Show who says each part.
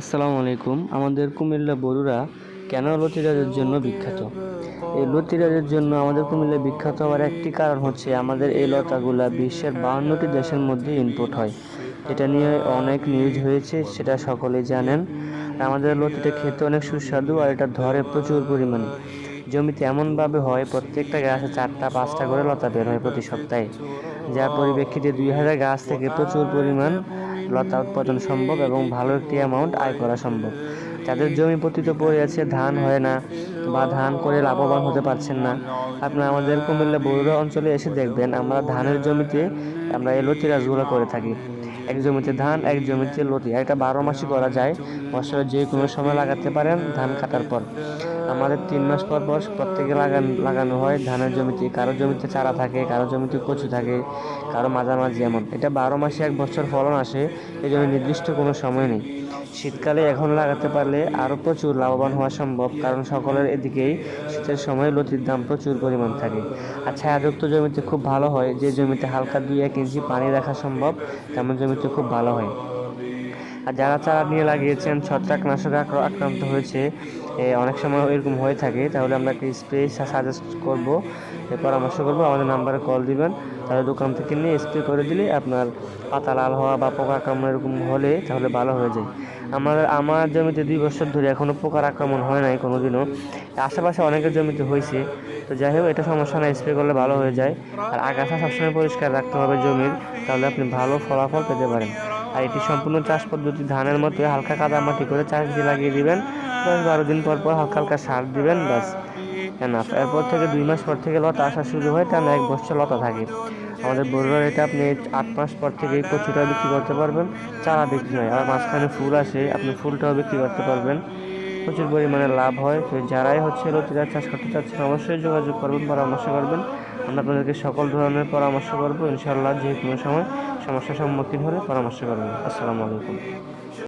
Speaker 1: আসসালামু আলাইকুম। আমাদের কুমিল্লা বড়ুরা কেন লতিরাজের জন্য বিখ্যাত? এই লতিরাজের জন্য আমাদের কুমিল্লা বিখ্যাত হওয়ার একটি কারণ হচ্ছে আমাদের এই লতাগুলা বিশ্বের বাহান্নটি দেশের মধ্যে ইনপুট হয়। এটা নিয়ে অনেক নিউজ হয়েছে, সেটা সকলেই জানেন। আমাদের লতিটা খেতে অনেক সুস্বাদু আর এটা ধরে প্রচুর পরিমাণে। জমিতে এমনভাবে হয়, প্রত্যেকটা গাছে চারটা, পাঁচটা করে লতা বের হয় প্রতি সপ্তাহে। যার পরিপ্রেক্ষিতে দুই হাজার গাছ থেকে প্রচুর পরিমাণ লতা উৎপাদন সম্ভব এবং ভালো একটি অ্যামাউন্ট আয় করা সম্ভব। যাদের জমি পতিত পড়ে আছে, ধান হয় না বা ধান করে লাভবান হতে পারছেন না আপনারা আমাদের কুমিল্লা বড়ুরা অঞ্চলে এসে দেখবেন আমরা ধানের জমিতে আমরা এই লতি গাছগুলো করে থাকি। এক জমিতে ধান, এক জমিতে লতি। এটা বারো মাসই করা যায়। বছরের যে কোনো সময় লাগাতে পারেন ধান কাটার পর। আমাদের তিন মাস পর পর প্রত্যেকে লাগানো লাগানো হয়। ধানের জমিতে কারও জমিতে চারা থাকে, কারও জমিতে কচু থাকে, কারও মাঝামাঝি এমন। এটা বারো মাসে এক বছর ফলন আসে, এই জন্য নির্দিষ্ট কোনো সময় নেই। শীতকালে এখন লাগাতে পারলে আরও প্রচুর লাভবান হওয়া সম্ভব, কারণ সকলের এদিকেই শীতের সময় লতির দাম প্রচুর পরিমাণ থাকে। আর ছায়াযুক্ত জমিতে খুব ভালো হয়। যে জমিতে হালকা দুই এক ইঞ্চি পানি রাখা সম্ভব, তেমন জমিতে খুব ভালো হয়। আর যারা চারা নিয়ে লাগিয়েছেন, ছত্রাকনাশক আক্র- আক্রান্ত হয়েছে অনেক সময় এরকম হয়ে থাকে। তাহলে আমরা একটা স্প্রে সাজেস্ট করব পরামর্শ করব। আমাদের নাম্বারে কল দিবেন। তাহলে দোকান থেকে নিয়ে স্প্রে করে দিলে আপনার পাতা লাল হওয়া বা পোকা আক্রমণ এরকম হলে তাহলে ভালো হয়ে যায়। আমার আমার জমিতে দুই বছর ধরে এখনও পোকার আক্রমণ হয় নাই কোনো দিনও আশেপাশে অনেকের জমিতে হয়েছে। তো যাই হোক, এটা সমস্যা না স্প্রে করলে ভালো হয়ে যায়। আর আগাছা সবসময় পরিষ্কার রাখতে হবে জমির, তাহলে আপনি ভালো ফলাফল পেতে পারেন। আর এটি সম্পূর্ণ চাষ পদ্ধতি, ধানের মতো হালকা কাদা মাটি করে চাষ দিয়ে লাগিয়ে দিবেন। দশ বারো দিন পর পর হালকা হালকা সার দিবেন, ব্যাস। এনাফ। এরপর থেকে দুই মাস পর থেকে লতা আসা শুরু হয়, টানা এক বছর লতা থাকে। আমাদের বরুয়ার এটা আপনি আট মাস পর থেকে কচুটা বিক্রি করতে পারবেন, চারা বিক্রি হয় আর মাঝখানে ফুল আসে, আপনি ফুলটাও বিক্রি করতে পারবেন। প্রচুর পরিমাণে লাভ হয়। তো যারাই হচ্ছে রতিরা চাষ করতে চাচ্ছেন, অবশ্যই যোগাযোগ করবেন, পরামর্শ করবেন। আমরা আপনাদেরকে সকল ধরনের পরামর্শ করব ইনশাল্লাহ যে কোনো সময় সমস্যার সম্মুখীন হলে পরামর্শ করবেন। আসসালামু আলাইকুম।